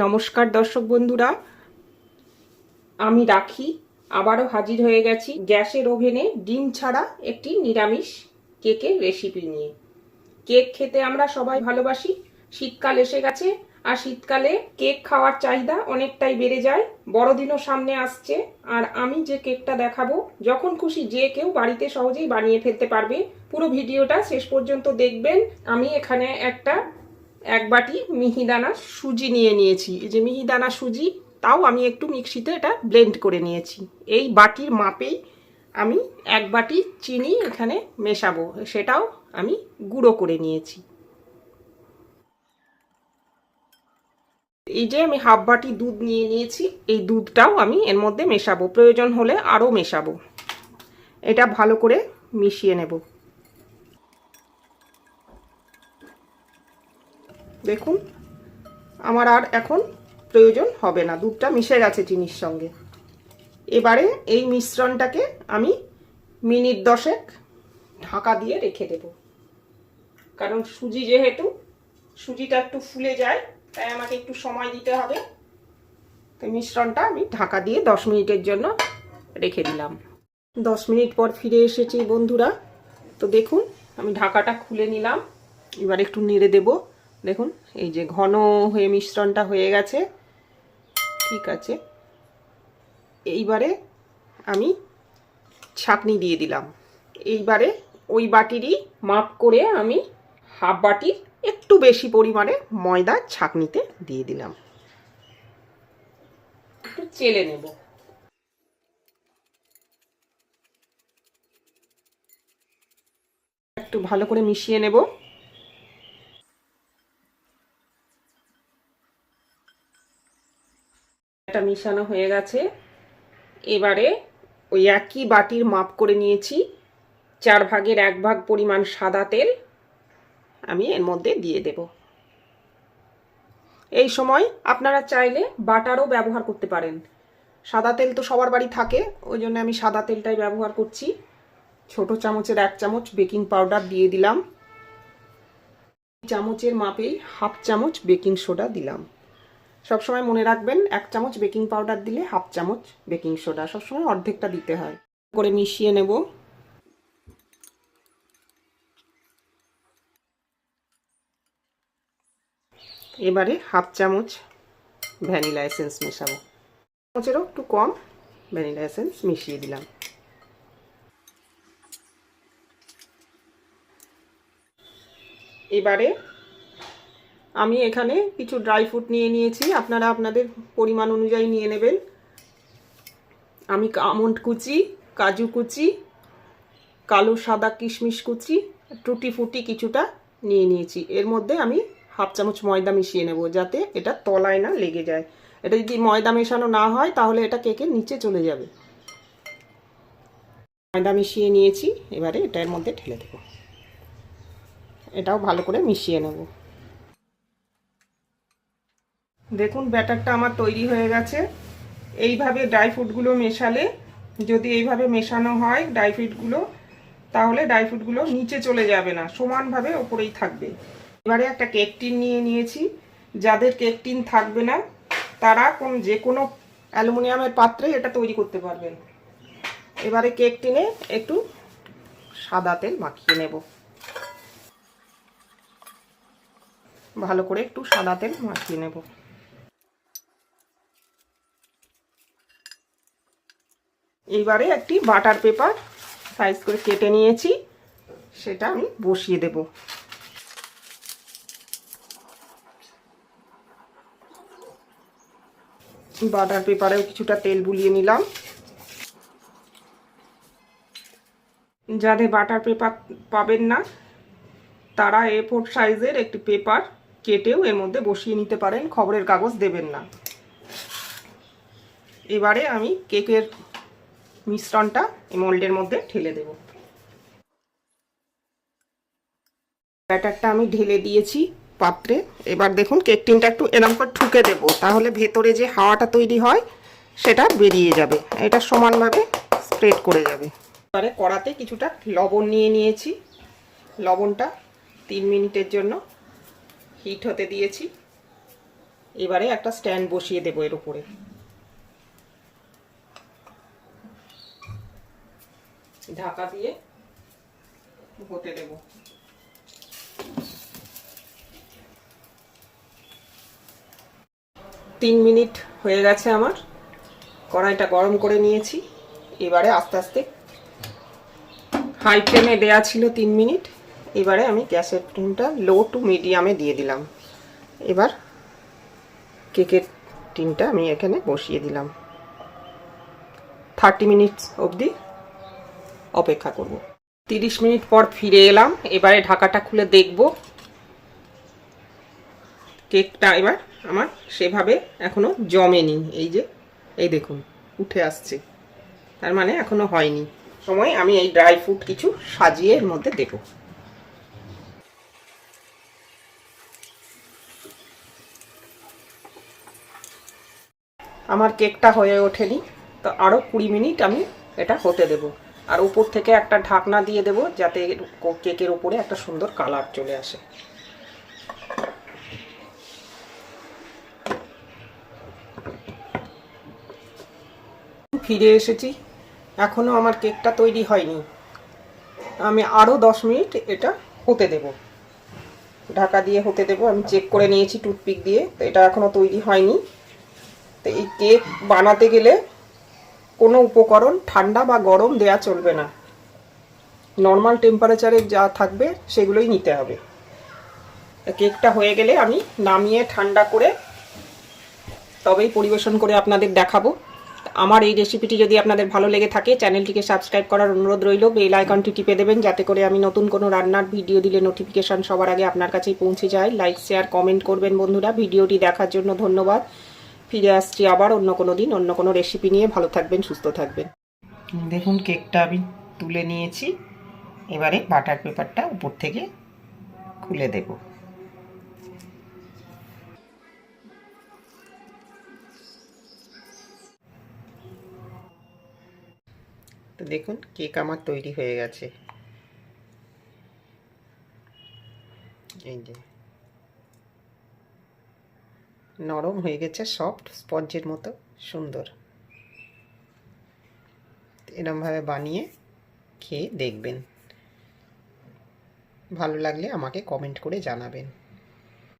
নমস্কার দর্শক বন্ধুরা। আমি রাখি, আবারও হাজির হয়ে গেছি গ্যাসের ওভেনে ডিম ছাড়া একটি নিরামিষ কেকের রেসিপি নিয়ে। কেক খেতে আমরা সবাই ভালোবাসি, শীতকাল এসে গেছে, আর শীতকালে কেক খাওয়ার চাহিদা অনেকটাই বেড়ে যায়। বড়দিনও সামনে আসছে, আর আমি যে কেকটা দেখাবো, যখন খুশি যে কেউ বাড়িতে সহজেই বানিয়ে ফেলতে পারবে। পুরো ভিডিওটা শেষ পর্যন্ত দেখবেন। আমি এখানে একটা এক বাটি মিহিদানা সুজি নিয়ে নিয়েছি। এই যে মিহিদানা সুজি, তাও আমি একটু মিক্সিতে এটা ব্লেন্ড করে নিয়েছি। এই বাটির মাপেই আমি এক বাটি চিনি এখানে মেশাবো, সেটাও আমি গুঁড়ো করে নিয়েছি। এই যে আমি হাফ বাটি দুধ নিয়ে নিয়েছি, এই দুধটাও আমি এর মধ্যে মেশাবো। প্রয়োজন হলে আরও মেশাবো। এটা ভালো করে মিশিয়ে নেব। দেখুন, আমার আর এখন প্রয়োজন হবে না। দুধটা মিশে গেছে চিনির সঙ্গে। এবারে এই মিশ্রণটাকে আমি মিনিট দশেক ঢাকা দিয়ে রেখে দেব। কারণ সুজি যেহেতু, সুজিটা একটু ফুলে যায়, তাই আমাকে একটু সময় দিতে হবে। তো মিশ্রণটা আমি ঢাকা দিয়ে দশ মিনিটের জন্য রেখে দিলাম। দশ মিনিট পর ফিরে এসেছি বন্ধুরা। তো দেখুন, আমি ঢাকাটা খুলে নিলাম। এবার একটু নেড়ে দেব। দেখুন, এই যে ঘন হয়ে মিশ্রণটা হয়ে গেছে। ঠিক আছে। এইবারে আমি ছাকনি দিয়ে দিলাম। এইবারে ওই বাটিরই মাপ করে আমি হাফ বাটির একটু বেশি পরিমাণে ময়দা ছাকনিতে দিয়ে দিলাম। একটু চেলে নেব। একটু ভালো করে মিশিয়ে নেব। এটা মিশানো হয়ে গেছে। এবারে ওই একই বাটির মাপ করে নিয়েছি। চার ভাগের এক ভাগ পরিমাণ সাদা তেল আমি এর মধ্যে দিয়ে দেব। এই সময় আপনারা চাইলে বাটারও ব্যবহার করতে পারেন। সাদা তেল তো সবার বাড়ি থাকে, ওই জন্য আমি সাদা তেলটাই ব্যবহার করছি। ছোট চামচের এক চামচ বেকিং পাউডার দিয়ে দিলাম। চামচের মাপেই হাফ চামচ বেকিং সোডা দিলাম। সবসময় মনে রাখবেন, এক চামচ বেকিং পাউডার দিলে হাফ চামচ বেকিং সোডা সবসময় অর্ধেকটা দিতে হয়। করে মিশিয়ে নেব। এবারে হাফ চামচ ভ্যানিলা এসেন্স মেশাবো। চামচেরও একটু কম ভ্যানিলা এসেন্স মিশিয়ে দিলাম। এবারে আমি এখানে কিছু ড্রাই ফ্রুট নিয়ে নিয়েছি। আপনারা আপনাদের পরিমাণ অনুযায়ী নিয়ে নেবেন। আমি আমন্ড কুচি, কাজু কুচি, কালো সাদা কিশমিশ কুচি, টুটি ফুটি কিছুটা নিয়ে নিয়েছি। এর মধ্যে আমি হাফ চামচ ময়দা মিশিয়ে নেব যাতে এটা তলায় না লেগে যায়। এটা যদি ময়দা মেশানো না হয়, তাহলে এটা কেকের নিচে চলে যাবে। ময়দা মিশিয়ে নিয়েছি। এবারে এটা এর মধ্যে ঢেলে দেবো। এটাও ভালো করে মিশিয়ে নেব। দেখুন, ব্যাটারটা আমার তৈরি হয়ে গেছে। এইভাবে ড্রাই ফ্রুটগুলো মেশালে, যদি এইভাবে মেশানো হয় ড্রাই ফ্রুটগুলো তাহলে ড্রাই ফ্রুটগুলো নিচে চলে যাবে না, সমানভাবে ওপরেই থাকবে। এবারে একটা কেক টিন নিয়ে নিয়েছি। যাদের কেক টিন থাকবে না, তারা কোন যে কোনো অ্যালুমিনিয়ামের পাত্রে এটা তৈরি করতে পারবেন। এবারে কেক টিনে একটু সাদা তেল মাখিয়ে নেব। ভালো করে একটু সাদা তেল মাখিয়ে নেব। এইবারে একটি বাটার পেপার সাইজ করে কেটে নিয়েছি। সেটা আমি বসিয়ে দেব। বাটার পেপারেও কিছুটা তেল বুলিয়ে নিলাম। যাদের বাটার পেপার পাবেন না, তারা এ ফোর সাইজের একটি পেপার কেটেও এর মধ্যে বসিয়ে নিতে পারেন, খবরের কাগজ দেবেন না। এবারে আমি কেকের মিশ্রণটা এই মোল্ডের মধ্যে ঢেলে দেব। ব্যাটারটা আমি ঢেলে দিয়েছি পাত্রে। এবার দেখুন কেক টিনটা একটু এরকম করে ঠুকে দেব, তাহলে ভেতরে যে হাওয়াটা তৈরি হয় সেটা বেরিয়ে যাবে। এটা সমানভাবে স্প্রেড করে যাবে। এবারে কড়াতে কিছুটা লবণ নিয়ে নিয়েছি। লবণটা তিন মিনিটের জন্য হিট হতে দিয়েছি। এবারে একটা স্ট্যান্ড বসিয়ে দেবো এর উপরে। ঢাকা দিয়ে হতে দেব। তিন মিনিট হয়ে গেছে আমার। কড়াইটা গরম করে নিয়েছি। এবারে আস্তে আস্তে হাই ফ্লেমে দেয়া ছিল তিন মিনিট। এবারে আমি গ্যাসের ফ্লেমটা লো টু মিডিয়ামে দিয়ে দিলাম। এবার কেকের টিনটা আমি এখানে বসিয়ে দিলাম। থার্টি মিনিটস অবধি অপেক্ষা করব। তিরিশ মিনিট পর ফিরে এলাম। এবারে ঢাকাটা খুলে দেখব। কেকটা এবার আমার সেভাবে এখনও জমেনি। এই যে, এই দেখুন, উঠে আসছে। তার মানে এখনও হয়নি। সময় আমি এই ড্রাই ফ্রুট কিছু সাজিয়ে এর মধ্যে দেবো। আমার কেকটা হয়ে ওঠেনি। তো আরও কুড়ি মিনিট আমি এটা হতে দেব। আর উপর থেকে একটা ঢাকনা দিয়ে দেব যাতে কেকের উপরে একটা সুন্দর কালার চলে আসে। ফিরে এসেছি। এখনও আমার কেকটা তৈরি হয়নি। আমি আরও দশ মিনিট এটা হতে দেব। ঢাকা দিয়ে হতে দেব। আমি চেক করে নিয়েছি টুথপিক দিয়ে। তো এটা এখনও তৈরি হয়নি। তো এই কেক বানাতে গেলে কোনো উপকরণ ঠান্ডা বা গরম দেয়া চলবে না। নর্মাল টেম্পারেচারে যা থাকবে, সেগুলোই নিতে হবে। কেকটা হয়ে গেলে আমি নামিয়ে ঠান্ডা করে তবেই পরিবেশন করে আপনাদের দেখাবো। আমার এই রেসিপিটি যদি আপনাদের ভালো লেগে থাকে, চ্যানেলটিকে সাবস্ক্রাইব করার অনুরোধ রইল। বেল আইকনটি টিপে দেবেন, যাতে করে আমি নতুন কোনো রান্নার ভিডিও দিলে নোটিফিকেশন সবার আগে আপনার কাছেই পৌঁছে যায়। লাইক শেয়ার কমেন্ট করবেন বন্ধুরা। ভিডিওটি দেখার জন্য ধন্যবাদ। ফিরে আসছি আবার, অন্য কোনো দিন, অন্য কোনো রেসিপি নিয়ে। ভালো থাকবেন, সুস্থ থাকবেন। দেখুন, কেকটা আমি তুলে নিয়েছি। এবারে বাটার পেপারটা উপর থেকে খুলে দেব। তো দেখুন, কেক আমার তৈরি হয়ে গেছে। এই যে। নরম হয়ে গেছে সফট স্পঞ্জের মতো, সুন্দর। এরমভাবে বানিয়ে খেয়ে দেখবেন। ভালো লাগলে আমাকে কমেন্ট করে জানাবেন।